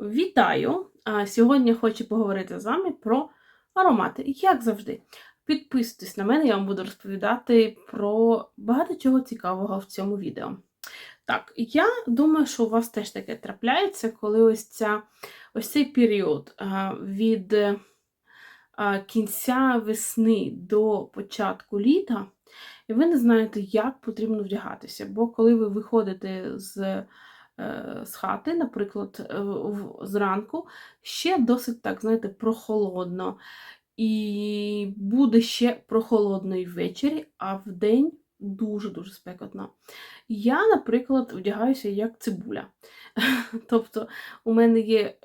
Вітаю! Сьогодні хочу поговорити з вами про аромати. Як завжди, підписуйтесь на мене, я вам буду розповідати про багато чого цікавого в цьому відео. Так, я думаю, що у вас теж таке трапляється, коли ось, ця, ось цей період від кінця весни до початку літа, і ви не знаєте, як потрібно вдягатися. Бо коли ви виходите з з хати, наприклад, е, зранку, ще досить так, знаєте, прохолодно. І буде ще прохолодно і ввечері, а вдень дуже-дуже спекотно. Я, наприклад, вдягаюся як цибуля. Тобто, у мене є,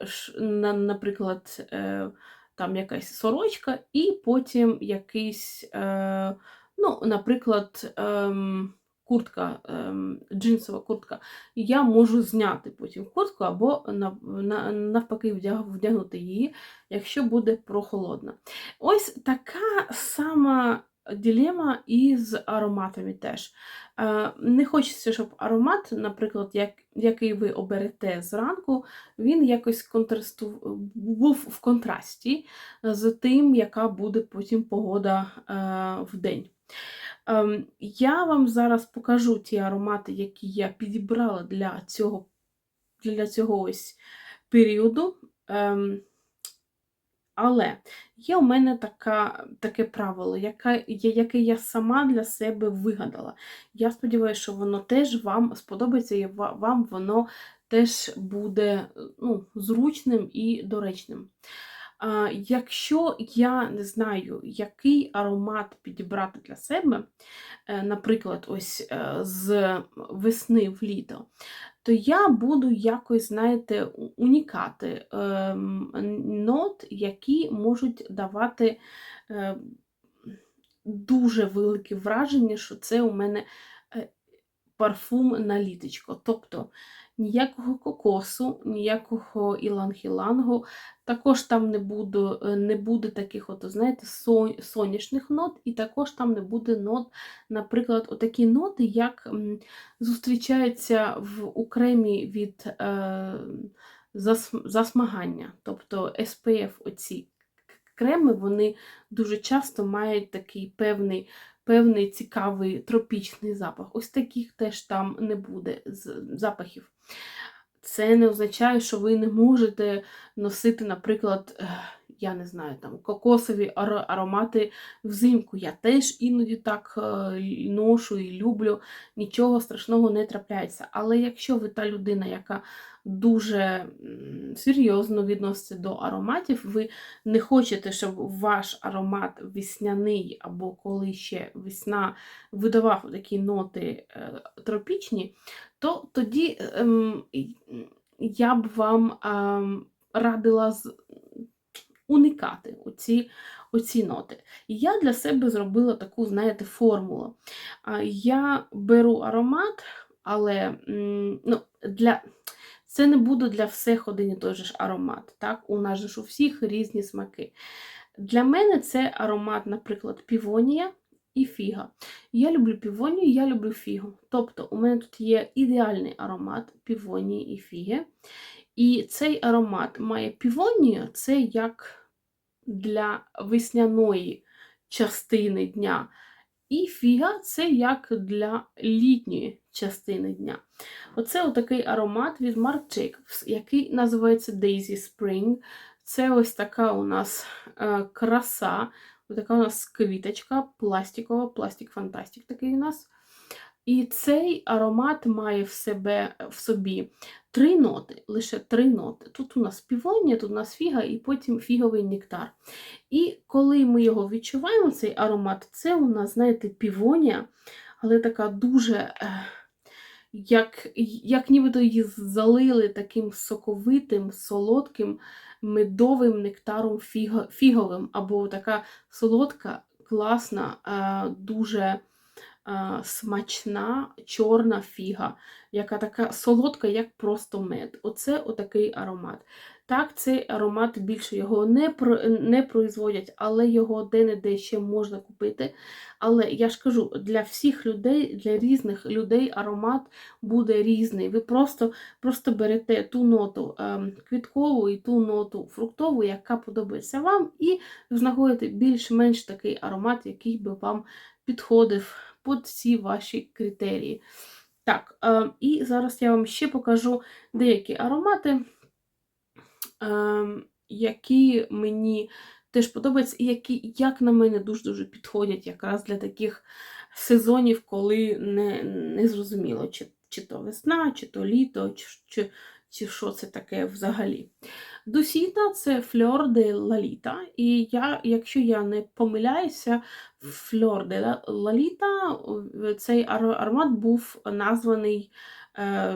наприклад, е, там якась сорочка, і потім якийсь, е, ну, наприклад, ем, куртка, ем, джинсова куртка. Я можу зняти потім куртку або навпаки вдягнути її, якщо буде прохолодно. Ось така сама дилема і з ароматами теж. Е, Не хочеться, щоб аромат, наприклад, як, який ви оберете зранку, він якось контрасту... був в контрасті з тим, яка буде потім погода е, в день. Ем, я вам зараз покажу ті аромати, які я підібрала для цього, для цього ось періоду. Ем, але є у мене така, таке правило, яке, яке я сама для себе вигадала. Я сподіваюся, що воно теж вам сподобається і вам воно теж буде ну, зручним і доречним. Якщо я не знаю, який аромат підібрати для себе, е, наприклад, ось е, з весни в літо, то я буду якось, знаєте, унікати ем, нот, які можуть давати е, дуже велике враження, що це у мене парфум на літочко. Тобто ніякого кокосу, ніякого іланг-ілангу. Також там не буде, не буде таких, от, знаєте, сон- соняшних нот, і також там не буде нот, наприклад, отакі ноти, як зустрічаються в у кремі від е, засмагання. Тобто SPF, оці креми, вони дуже часто мають такий певний певний цікавий тропічний запах. Ось таких теж там не буде з запахів. Це не означає, що ви не можете носити, наприклад, я не знаю, там кокосові аромати взимку. Я теж іноді так е, ношу і люблю, нічого страшного не трапляється. Але якщо ви та людина, яка дуже серйозно відноситься до ароматів, ви не хочете, щоб ваш аромат весняний або коли ще весна видавав такі ноти е, тропічні, то тоді ем, я б вам ем, радила уникати оці, оці ноти. Я для себе зробила таку, знаєте, формулу. Я беру аромат, але ну, для. Це не буде для всіх один і той же ж аромат. Так? У нас ж у всіх різні смаки. Для мене це аромат, наприклад, півонія і фіга. Я люблю півонію, я люблю фігу. Тобто, у мене тут є ідеальний аромат півонії і фіги. І цей аромат має півонію, це як для весняної частини дня. І фіга це як для літньої частини дня. Оце отакий аромат від Marc Jacobs, який називається Daisy Spring. Це ось така у нас е, краса, така у нас квіточка пластикова, пластик фантастик такий у нас. І цей аромат має в себе в собі три ноти, лише три ноти. Тут у нас півонія, тут у нас фіга і потім фіговий нектар. І коли ми його відчуваємо, цей аромат, це у нас, знаєте, півонія, але така дуже, е, як, як нібито її залили таким соковитим, солодким, медовим нектаром фіговим, або така солодка, класна, е, дуже е, смачна чорна фіга, яка така солодка, як просто мед. Оце отакий аромат. Так, цей аромат більше його не про, не производять, але його де-не-де ще можна купити. Але я ж кажу, для всіх людей, для різних людей аромат буде різний. Ви просто просто берете ту ноту квіткову і ту ноту фруктову, яка подобається вам, і знаходите більш-менш такий аромат, який би вам підходив під ці ваші критерії. Так, е, і зараз я вам ще покажу деякі аромати, е, які мені теж подобаються, і які, як на мене, дуже-дуже підходять якраз для таких сезонів, коли не, не зрозуміло, чи, чи то весна, чи то літо, чи, чи, чи що це таке взагалі. Дусіта це фльор де лаліта. І я, якщо я не помиляюся, фльор де лаліта, цей аромат був названий е,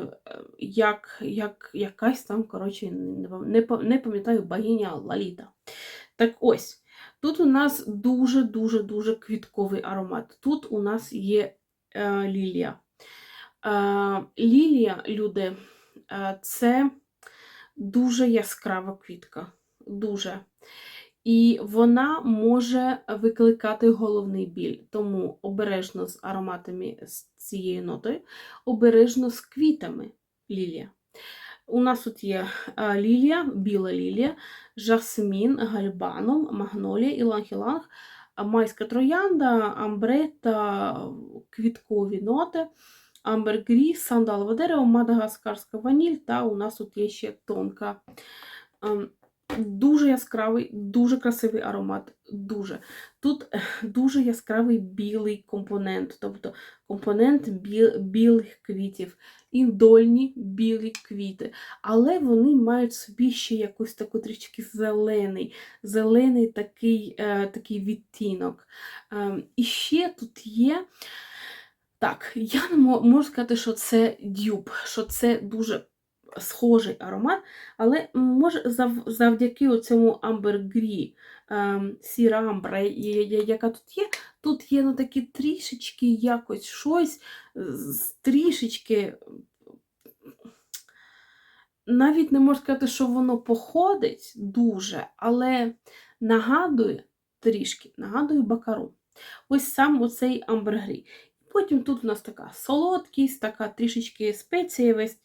як, як якась там, коротше, не, пам'ятаю, богиня Лаліта. Так ось, тут у нас дуже-дуже-дуже квітковий аромат. Тут у нас є е, лілія. Е, лілія, люди, це дуже яскрава квітка. Дуже. І вона може викликати головний біль. Тому обережно з ароматами з цією нотою, обережно з квітами лілія. У нас тут є лілія, біла лілія, жасмін, гальбанум, магнолія, іланг-іланг, майська троянда, амбрета, квіткові ноти, амбергріс, сандалове дерево, мадагаскарська ваніль, та у нас тут є ще тонка. Дуже яскравий, дуже красивий аромат. Дуже. Тут дуже яскравий білий компонент, тобто компонент біл, білих квітів, індольні білі квіти. Але вони мають собі ще якусь таку трішки зелений, зелений такий е, такий відтінок. Е, і ще тут є. Так, я не можу сказати, що це дюб, що це дуже схожий аромат, але може завдяки цьому амбергрі, ем, сіра амбра, яка тут є, тут є ну, такі трішечки якось щось, трішечки. Навіть не можу сказати, що воно походить дуже, але нагадує трішки, нагадує бакару. Ось сам оцей амбергрі. Потім тут у нас така солодкість, така трішечки спецієвість,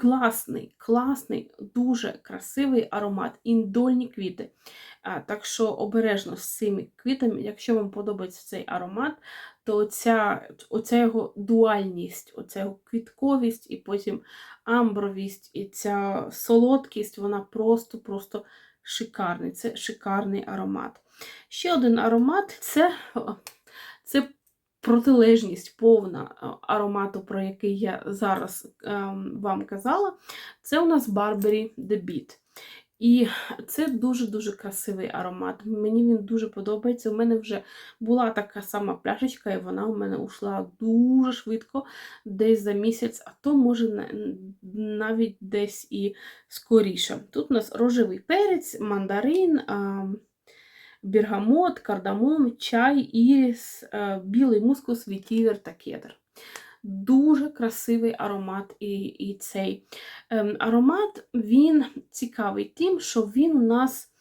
класний, класний, дуже красивий аромат, індольні квіти. Так що обережно з цими квітами, якщо вам подобається цей аромат, то оця, оця його дуальність, оця його квітковість, і потім амбровість, і ця солодкість, вона просто-просто шикарний. Це шикарний аромат. Ще один аромат це. Це протилежність повна е, аромату, про який я зараз ем, вам казала, це у нас Burberry The. І це дуже-дуже красивий аромат. Мені він дуже подобається. У мене вже була така сама пляшечка, і вона у мене ушла дуже швидко, десь за місяць, а то, може, навіть десь і скоріше. Тут у нас рожевий перець, мандарин. Бергамот, кардамон, чай, іріс, е, білий мускус, вітівер та кедр. Дуже красивий аромат і і цей ем, аромат він цікавий тим, що він у нас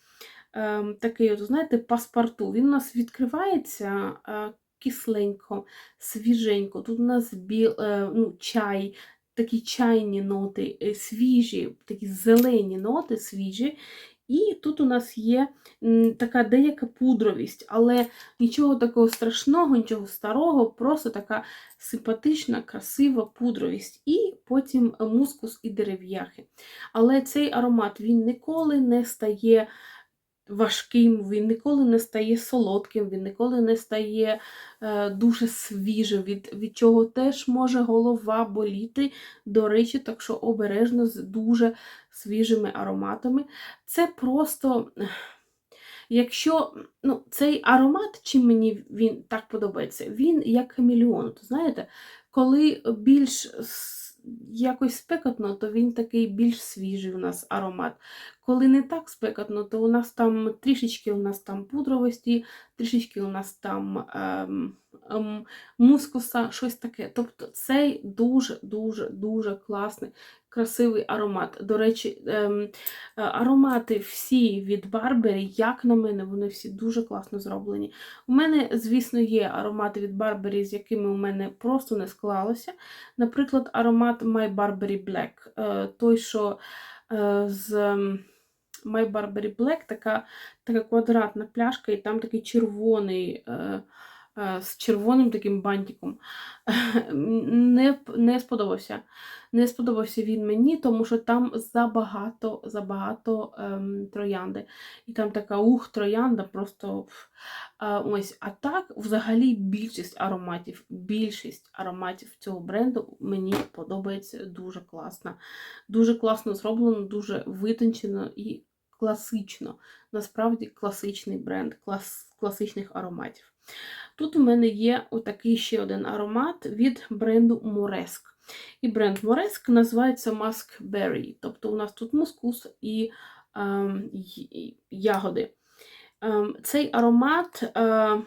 ем, такий, от, знаєте, паспорту. Він у нас відкривається е, кисленько, свіженько. Тут у нас біл, е, ну, чай, такі чайні ноти, е, свіжі, такі зелені ноти свіжі. І тут у нас є така деяка пудровість, але нічого такого страшного, нічого старого, просто така симпатична, красива пудровість. І потім мускус і дерев'яхи. Але цей аромат він ніколи не стає важким, він ніколи не стає солодким, він ніколи не стає е, дуже свіжим, від від чого теж може голова боліти. До речі, так що обережно з дуже свіжими ароматами. Це просто. Якщо ну, цей аромат, чим мені він так подобається, він як хамелеон. Знаєте, коли більш якось спекотно, то він такий більш свіжий у нас аромат. Коли не так спекотно, то у нас там трішечки у нас там пудровості, трішечки у нас там ем, мускуса, щось таке. Тобто цей дуже-дуже дуже класний, красивий аромат. До речі, ем, е, аромати всі від Барбері, як на мене, вони всі дуже класно зроблені. У мене, звісно, є аромати від Барбері, з якими у мене просто не склалося. Наприклад, аромат My Barberry Black, е, той, що е, з. ем, My Barberry Black така, така квадратна пляшка, і там такий червоний, з червоним таким бантиком. Не, не сподобався. Не сподобався він мені, тому що там забагато, забагато ем, троянди. І там така ух, троянда, просто а, ось. А так, взагалі, більшість ароматів, більшість ароматів цього бренду мені подобається дуже класно. Дуже класно зроблено, дуже витончено і класично. Насправді класичний бренд, клас, класичних ароматів. Тут у мене є отакий ще один аромат від бренду Moresk. І бренд Moresk називається Musk Berry. Тобто у нас тут мускус і ем, ягоди. Ем, цей аромат е,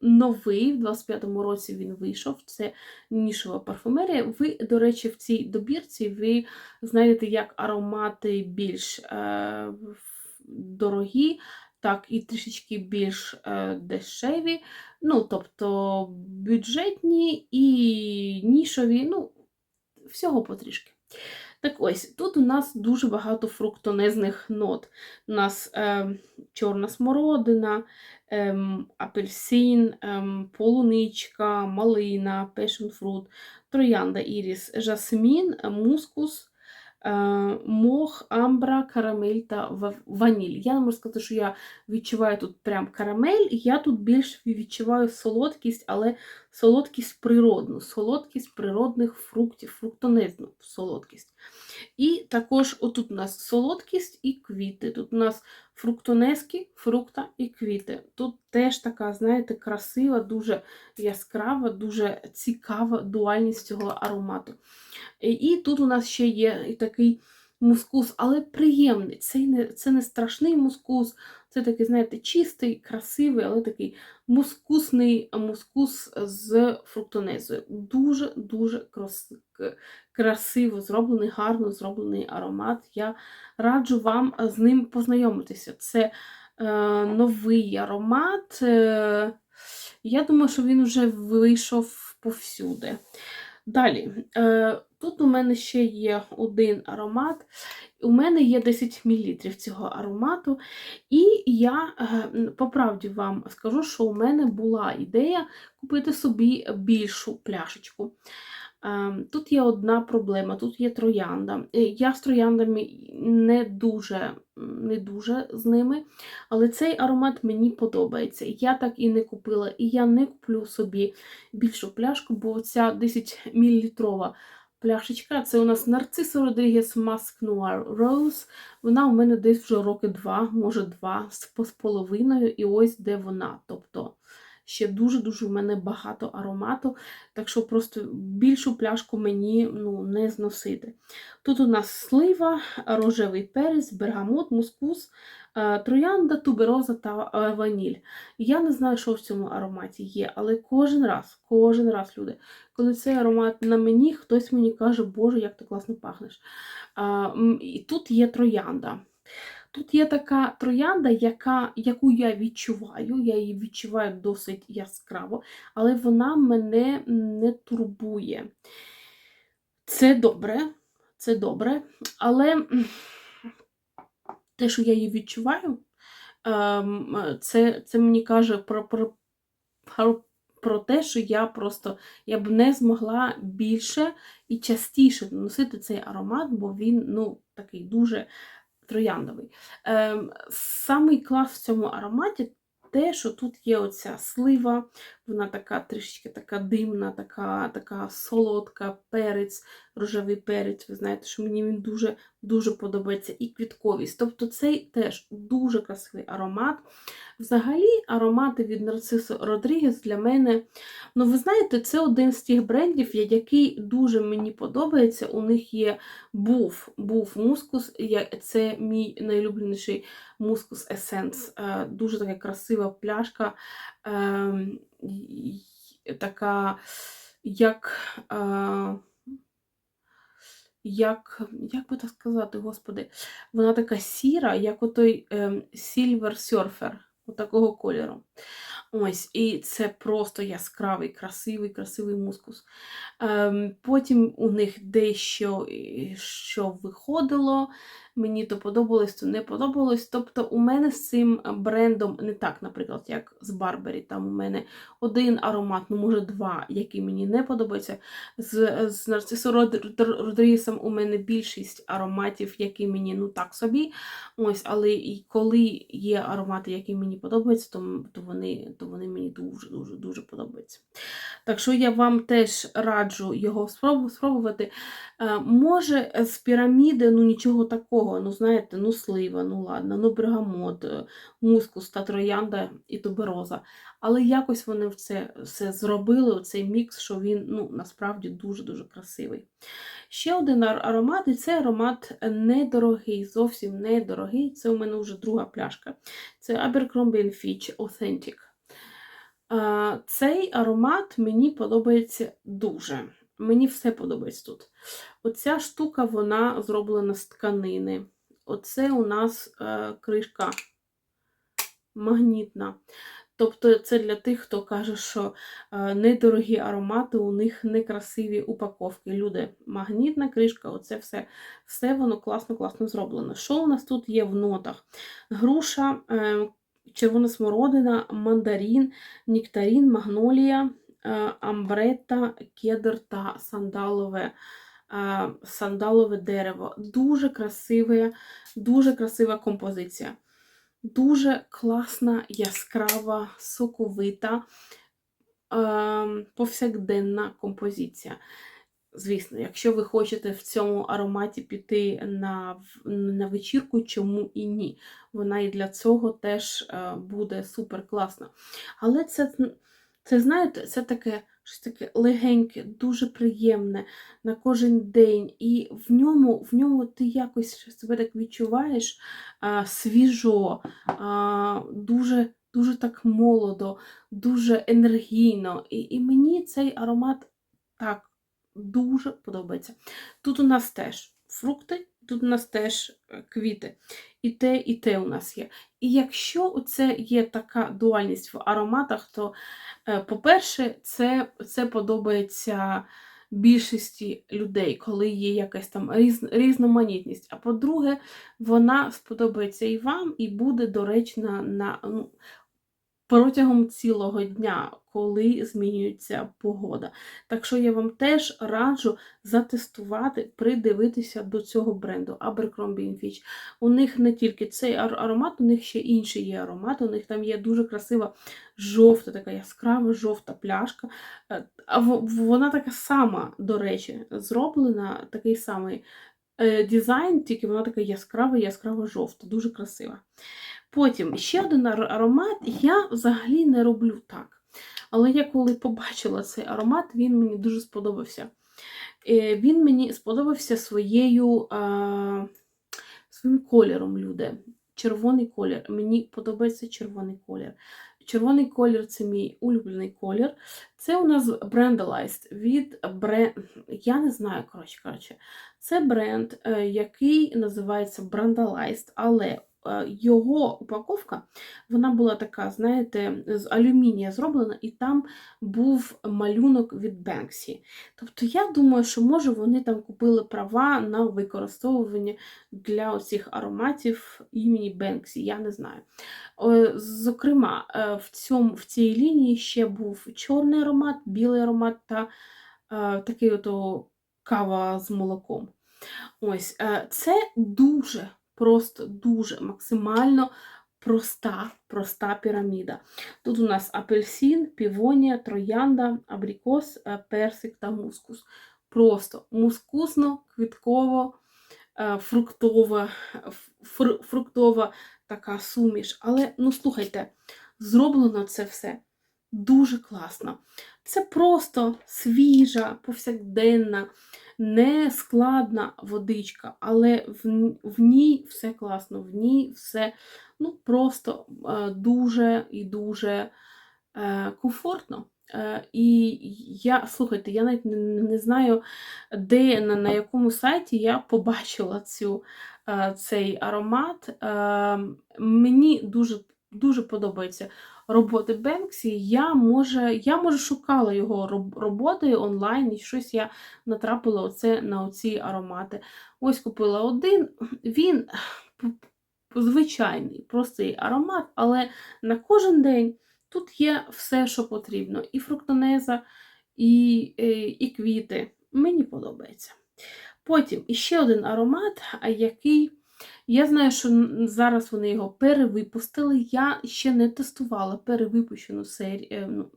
новий, в 25-му році він вийшов. Це нішова парфумерія. Ви, до речі, в цій добірці ви знайдете як аромати більш е, дорогі, так і трішечки більш е, дешеві. Ну, тобто бюджетні і нішові, ну, всього потрішки. Так ось, тут у нас дуже багато фруктонезних нот. У нас е, чорна смородина, ем, апельсин, ем, полуничка, малина, пешенфрут, троянда, іріс, жасмін, е, мускус, е, мох, амбра, карамель та ваніль. Я не можу сказати, що я відчуваю тут прям карамель, я тут більш відчуваю солодкість, але солодкість природну, солодкість природних фруктів, фруктонезну солодкість. І також отут у нас солодкість і квіти. Тут у нас фруктонески, фрукта і квіти. Тут теж така, знаєте, красива, дуже яскрава, дуже цікава дуальність цього аромату. І- тут у нас ще є такий мускус, але приємний. Це не, це не страшний мускус, це такий, знаєте, чистий, красивий, але такий мускусний мускус з фруктонезою. Дуже-дуже крас... красиво зроблений, гарно зроблений аромат. Я раджу вам з ним познайомитися. Це е, новий аромат. Е, я думаю, що він вже вийшов повсюди. Далі, е, тут у мене ще є один аромат. У мене є 10 мл цього аромату, і я е, по правді вам скажу, що у мене була ідея купити собі більшу пляшечку. Ем, Тут є одна проблема, тут є троянда. Е, Я з трояндами не дуже, не дуже з ними, але цей аромат мені подобається. Я так і не купила, і я не куплю собі більшу пляшку, бо ця 10 мл пляшечка це у нас Нарцисо Родрігес Маск Нуар Rose. Вона у мене десь вже роки два, може два з половиною, і ось де вона. Тобто ще дуже-дуже в мене багато аромату, так що просто більшу пляшку мені ну, не зносити. Тут у нас слива, рожевий перець, бергамот, мускус, е, троянда, тубероза та е, ваніль. Я не знаю, що в цьому ароматі є, але кожен раз, кожен раз, люди, коли цей аромат на мені, хтось мені каже, Боже, як ти класно пахнеш. І тут є троянда. Тут є така троянда, яка, яку я відчуваю, я її відчуваю досить яскраво, але вона мене не турбує. Це добре, це добре, але те, що я її відчуваю, ем, це, це мені каже про, про, про, про те, що я просто я б не змогла більше і частіше носити цей аромат, бо він ну, такий дуже трояндовий. Ем, самий клас в цьому ароматі те, що тут є оця слива, вона така трішечки така димна, така, така солодка, перець, рожевий перець. Ви знаєте, що мені він дуже дуже подобається і квітковість. Тобто цей теж дуже красивий аромат. Взагалі, аромати від Нарцисо Родрігес для мене, ну ви знаєте, це один з тих брендів, який дуже мені подобається. У них є був, був мускус, це мій найлюбленіший мускус Essence. Е, Дуже така красива пляшка. Ем, така, як. Е, як, як би так сказати, господи, вона така сіра, як отой ем, Silver Surfer, такого кольору. Ось, і це просто яскравий, красивий, красивий мускус. Ем, потім у них дещо е, що виходило. Мені то подобалось, то не подобалось. Тобто, у мене з цим брендом не так, наприклад, як з Барбері. Там у мене один аромат, ну може два, який мені не подобається. З, з Нарцисо Родрігесом у мене більшість ароматів, які мені ну так собі. Ось, але і коли є аромати, які мені подобаються, то, то, вони, то вони мені дуже-дуже дуже подобаються. Так що я вам теж раджу його спробувати. Е, Може, з піраміди ну нічого такого. Ну, знаєте, ну слива, ну ладно, ну бергамот, е, мускус та троянда і тубероза. Але якось вони це все зробили, цей мікс, що він ну, насправді дуже-дуже красивий. Ще один аромат, і це аромат недорогий, зовсім недорогий. Це у мене вже друга пляшка. Це Abercrombie Fitch Authentic. Цей аромат мені подобається дуже. Мені все подобається тут. Оця штука, вона зроблена з тканини. Оце у нас е, кришка магнітна. Тобто це для тих, хто каже, що е, недорогі аромати, у них некрасиві упаковки. Люди, магнітна кришка, оце все, все воно класно-класно зроблено. Що у нас тут є в нотах? Груша, е, червона смородина, мандарин, нектарин, магнолія, амбрета, кедр та сандалове, е, сандалове дерево. Дуже красиве, дуже красива композиція. Дуже класна, яскрава, соковита, е, повсякденна композиція. Звісно, якщо ви хочете в цьому ароматі піти на, на вечірку, чому і ні? Вона і для цього теж е, буде супер класна. Але це, це знаєте, це таке щось таке легеньке, дуже приємне на кожен день. І в ньому, в ньому ти якось себе так відчуваєш а, свіжо, а, дуже, дуже так молодо, дуже енергійно. І, і мені цей аромат так дуже подобається. Тут у нас теж фрукти, тут у нас теж е, квіти. І те, і те у нас є. І якщо це є така дуальність в ароматах, то, е, по-перше, це, це подобається більшості людей, коли є якась там різ, різноманітність. А по-друге, вона сподобається і вам, і буде доречна на, ну, протягом цілого дня, коли змінюється погода. Так що я вам теж раджу затестувати, придивитися до цього бренду Abercrombie Fitch. У них не тільки цей аромат, у них ще інші є аромати. У них там є дуже красива жовта, така яскрава жовта пляшка. Е, А вона така сама, до речі, зроблена, такий самий дизайн, тільки вона така яскрава, яскрава жовта, дуже красива. Потім ще один аромат. Я взагалі не роблю так. Але я коли побачила цей аромат, він мені дуже сподобався. Е, Він мені сподобався своєю, своїм кольором, люди. Червоний колір. Мені подобається червоний колір. Червоний колір це мій улюблений колір. Це у нас Brandalized від бренд. Я не знаю, коротше коротше. Це бренд, е, який називається Brandalized, але його упаковка вона була така, знаєте, з алюмінія зроблена, і там був малюнок від Бенксі. Тобто, я думаю, що може вони там купили права на використовування для оцих ароматів імені Бенксі, я не знаю. Зокрема, е, в, цьому, в цій лінії ще був чорний аромат, білий аромат та е, такий ото кава з молоком. Ось, е, це дуже, просто дуже максимально проста, проста піраміда. Тут у нас апельсин, півонія, троянда, абрикос, е, персик та мускус. Просто мускусно, квітково, е, фруктова, фр- фруктова така суміш. Але, ну слухайте, зроблено це все дуже класно. Це просто свіжа, повсякденна, не складна водичка, але в, в ній все класно, в ній все ну, просто е, дуже і дуже е, комфортно. Е, І я, слухайте, я навіть не, знаю, де на, на якому сайті я побачила цю, цей аромат. Е, Мені дуже, дуже подобається роботи Бенксі. Я може, я може шукала його роботи онлайн, і щось я натрапила оце на оці аромати. Ось купила один. Він звичайний, простий аромат, але на кожен день тут є все, що потрібно: і фруктонеза, і, е, і квіти. Мені подобається. Потім іще один аромат, який. Я знаю, що зараз вони його перевипустили. Я ще не тестувала перевипущену серію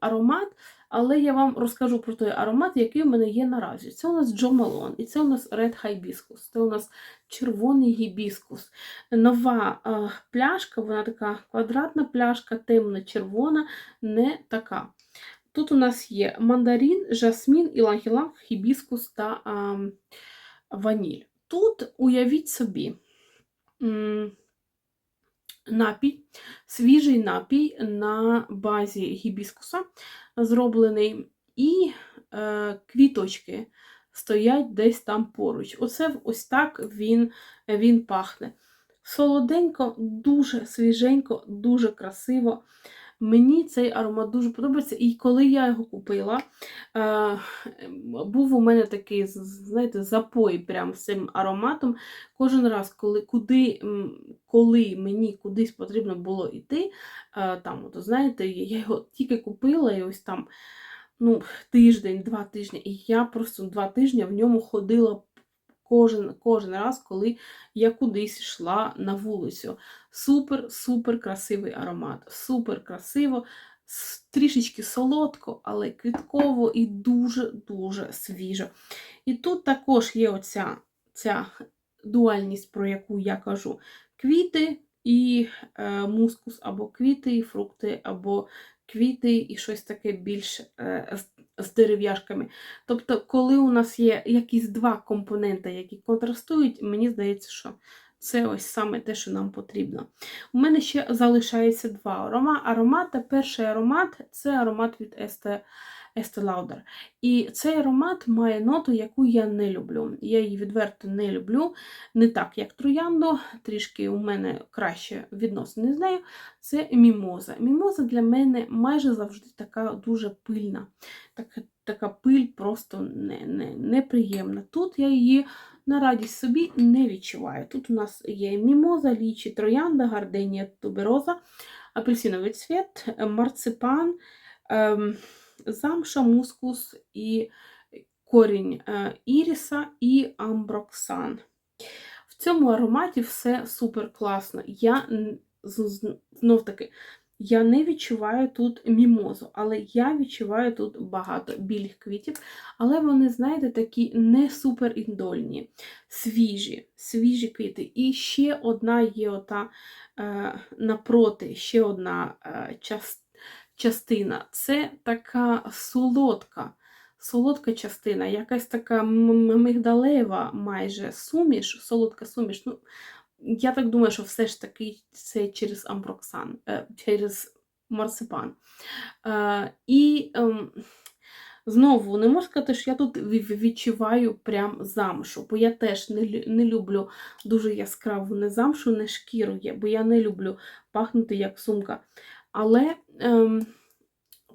аромат, але я вам розкажу про той аромат, який в мене є наразі. Це у нас Джо Малон, і це у нас Red Hibiscus, це у нас червоний гібіскус. Нова е, пляшка, вона така квадратна пляшка, темно-червона, не така. Тут у нас є мандарин, жасмін, іланг-іланг, хібіскус та а, ваніль. Тут уявіть собі напій, свіжий напій на базі гібіскуса зроблений, і е, квіточки стоять десь там поруч. Оце ось так він, він пахне. Солоденько, дуже свіженько, дуже красиво. Мені цей аромат дуже подобається. І коли я його купила, е, був у мене такий, знаєте, запой прям з цим ароматом. Кожен раз, коли куди, коли мені кудись потрібно було йти, е, там, от, знаєте, я його тільки купила і ось там ну, тиждень, два тижні, і я просто два тижні в ньому ходила кожен, кожен раз, коли я кудись йшла на вулицю. Супер-супер красивий аромат. Супер красиво, трішечки солодко, але квітково і дуже-дуже свіжо. І тут також є оця ця дуальність, про яку я кажу: квіти і е, мускус, або квіти і фрукти, або квіти і щось таке більш е, з, дерев'яшками. Тобто, коли у нас є якісь два компоненти, які контрастують, мені здається, що це ось саме те, що нам потрібно. У мене ще залишається два арома- аромати. Перший аромат це аромат від Estee Lauder. І цей аромат має ноту, яку я не люблю. Я її відверто не люблю. Не так, як трояндо, трішки у мене краще відносини з нею. Це мімоза. Мімоза для мене майже завжди така дуже пильна. Така, така пиль просто не, не, неприємна. Тут я її на радість собі не відчуваю. Тут у нас є мімоза, лічі, троянда, гарденія, тубероза, апельсиновий цвіт, марципан, ем, замша, мускус і корінь іріса і амброксан. В цьому ароматі все супер класно. Я знов таки я не відчуваю тут мімозу, але я відчуваю тут багато білих квітів, але вони, знаєте, такі не супер індольні, свіжі, свіжі квіти. І ще одна є ота е, напроти, ще одна е, частина частина це така солодка, солодка частина, якась така мигдалева майже суміш, солодка суміш. Ну, Я так думаю, що все ж таки це через амброксан, е, через марципан. Е, і ем, знову не можу сказати, що я тут відчуваю прям замшу, бо я теж не люблю дуже яскраву не замшу, не шкіру, бо я не люблю пахнути як сумка. Але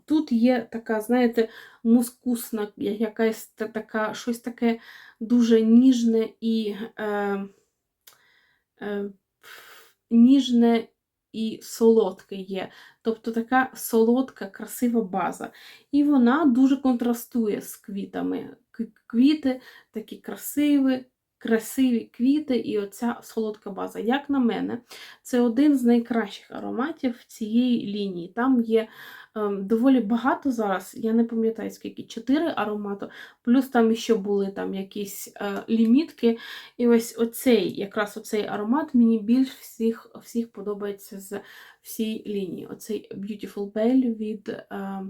тут є така, знаєте, мускусна, якась така, щось таке дуже ніжне і е, е, ніжне і солодке є. Тобто така солодка, красива база. І вона дуже контрастує з квітами. Квіти такі красиві, красиві квіти і оця солодка база. Як на мене, це один з найкращих ароматів цієї лінії. Там є ем, доволі багато зараз, я не пам'ятаю, скільки, 4 аромати, плюс там ще були там якісь е, лімітки. І ось оцей, якраз оцей аромат мені більш всіх всіх подобається з всій лінії. Оцей Beautiful Belle від. Е,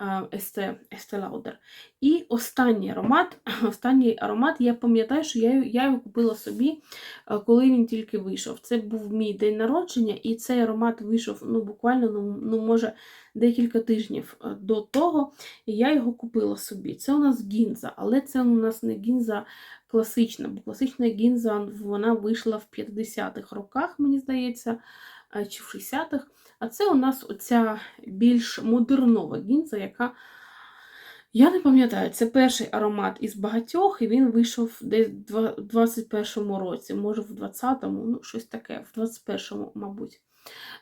Estee Lauder. І останній аромат, останній аромат, я пам'ятаю, що я, я його купила собі, е, коли він тільки вийшов. Це був мій день народження, і цей аромат вийшов ну, буквально, ну, ну може, декілька тижнів е, до того, і я його купила собі. Це у нас гінза, але це у нас не гінза класична, бо класична гінза вона вийшла в 50-х роках, мені здається, чи в 60-х. А це у нас оця більш модернова гінза, яка, я не пам'ятаю, це перший аромат із багатьох, і він вийшов десь в 21-му році, може в 20-му, ну, щось таке, в 21-му, мабуть.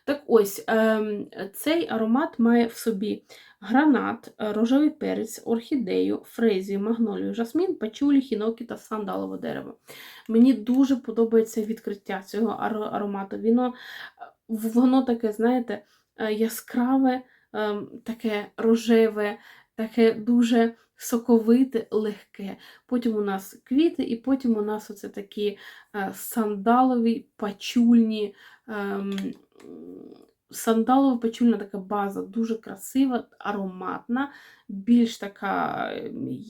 Так ось, ем, цей аромат має в собі гранат, рожевий перець, орхідею, фрезію, магнолію, жасмін, пачулі, хінокі та сандалове дерево. Мені дуже подобається відкриття цього аромату. Воно, воно таке, знаєте, е, яскраве, ем, таке рожеве, таке дуже соковите, легке. Потім у нас квіти, і потім у нас оце такі е, сандалові, пачульні. Сандалова печульна така база, дуже красива, ароматна, більш така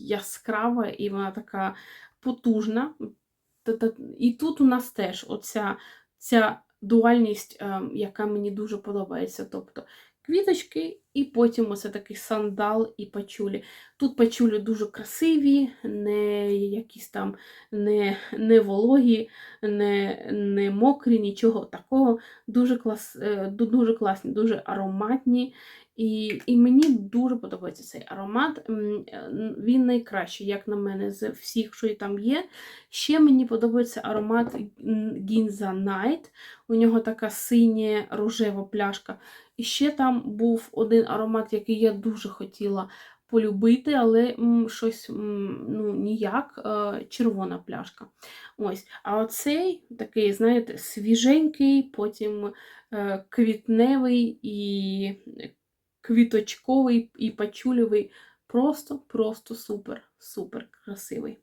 яскрава і вона така потужна. І тут у нас теж оця ця дуальність, ем, яка мені дуже подобається. Тобто квіточки, і потім оце такий сандал і пачулі. Тут пачулі дуже красиві, не якісь там не не вологі, не не мокрі, нічого такого. Дуже клас, е, дуже класні, дуже ароматні. І і мені дуже подобається цей аромат. Він найкращий, як на мене, з всіх, що там є. Ще мені подобається аромат Ginza Night. У нього така синя рожева пляшка. І ще там був один аромат, який я дуже хотіла полюбити, але щось ну, ніяк, е, червона пляшка. Ось. А оцей такий, знаєте, свіженький, потім е, квітневий і квіточковий і пачульовий. Просто-просто супер, супер красивий.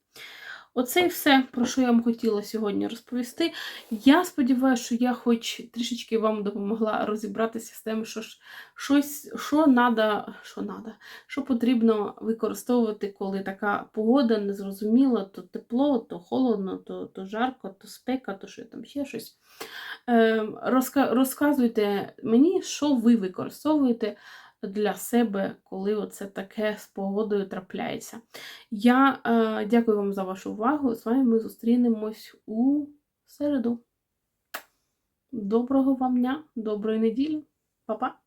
Оце і все, про що я вам хотіла сьогодні розповісти. Я сподіваюся, що я хоч трішечки вам допомогла розібратися з тим, що ж, щось, що надо, що надо, що потрібно використовувати, коли така погода незрозуміла, то тепло, то холодно, то то жарко, то спека, то що там ще щось. Е, розка, Розказуйте мені, що ви використовуєте для себе, коли оце таке з погодою трапляється. Я е, дякую вам за вашу увагу. З вами ми зустрінемось у середу. Доброго вам дня, доброї неділі, Па-па!